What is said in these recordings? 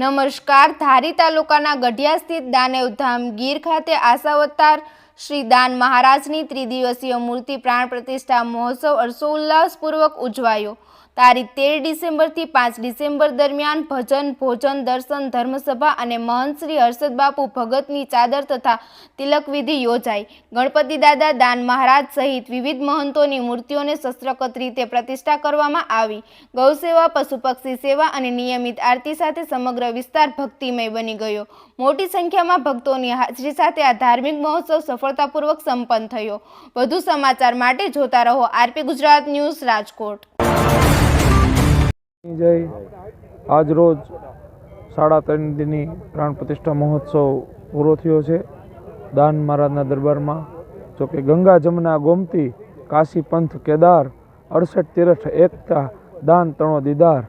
નમસ્કાર. ધારી તાલુકાના ગઢિયા સ્થિત દાનેવધામ ગીર ખાતે આશાવતાર શ્રી દાન મહારાજની ત્રિદિવસીય મૂર્તિ પ્રાણ પ્રતિષ્ઠા મહોત્સવ હર્ષોલ્લાસપૂર્વક ઉજવાયો. તારીખ તેર ડિસેમ્બરથી પાંચ ડિસેમ્બર દરમિયાન ભજન, ભોજન, દર્શન, ધર્મસભા અને મહંત શ્રી હર્ષદ બાપુ ભગતની ચાદર તથા તિલકવિધિ યોજાઈ. ગણપતિ દાદા દાન મહારાજ સહિત વિવિધ મહંતોની મૂર્તિઓને શસ્ત્રકત રીતે પ્રતિષ્ઠા કરવામાં આવી. ગૌસેવા પશુ પક્ષી સેવા અને નિયમિત આરતી સાથે સમગ્ર વિસ્તાર ભક્તિમય બની ગયો. મોટી સંખ્યામાં ભક્તોની હાજરી સાથે આ ધાર્મિક મહોત્સવ સફળતાપૂર્વક સંપન્ન થયો. વધુ સમાચાર માટે જોતા રહો આરપી ગુજરાત ન્યૂઝ રાજકોટ. જય. આજ રોજ સાડા ત્રણ દિનની પ્રાણ પ્રતિષ્ઠા મહોત્સવ પૂરો થયો છે. દાન મહારાજના દરબારમાં, જોકે ગંગા જમના ગોમતી, કાશી પંથ કેદાર, અડસઠ તીરઠ એકતા, દાન તણો દીદાર.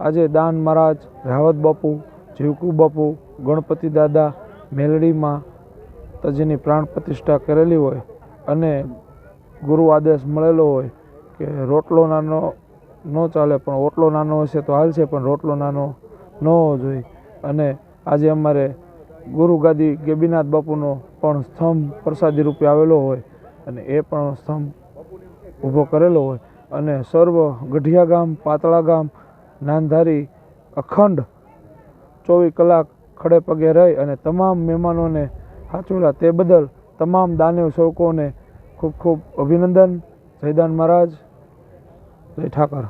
આજે દાન મહારાજ રાવત બાપુ જીવકુ બાપુ, ગણપતિ દાદા, મેલડીમાં તજીની પ્રાણ પ્રતિષ્ઠા કરેલી હોય અને ગુરુ આદેશ મળેલો હોય કે રોટલો નાનો ન ચાલે, પણ ઓટલો નાનો હશે તો હાલશે પણ રોટલો નાનો ન હોવો જોઈએ. અને આજે અમારે ગુરુ ગાદી ગેબીનાથ બાપુનો પણ સ્તંભ પ્રસાદી રૂપે આવેલો હોય અને એ પણ સ્તંભ ઊભો કરેલો હોય. અને સર્વ ગઢિયા ગામ, પાતળા ગામ, નાનધારી અખંડ ચોવીસ કલાક ખડે પગે રહી અને તમામ મહેમાનોને સાચવેલા તે બદલ તમામ દાનવ સેવકોને ખૂબ ખૂબ અભિનંદન. જયદાન મહારાજ. જય ઠાકર.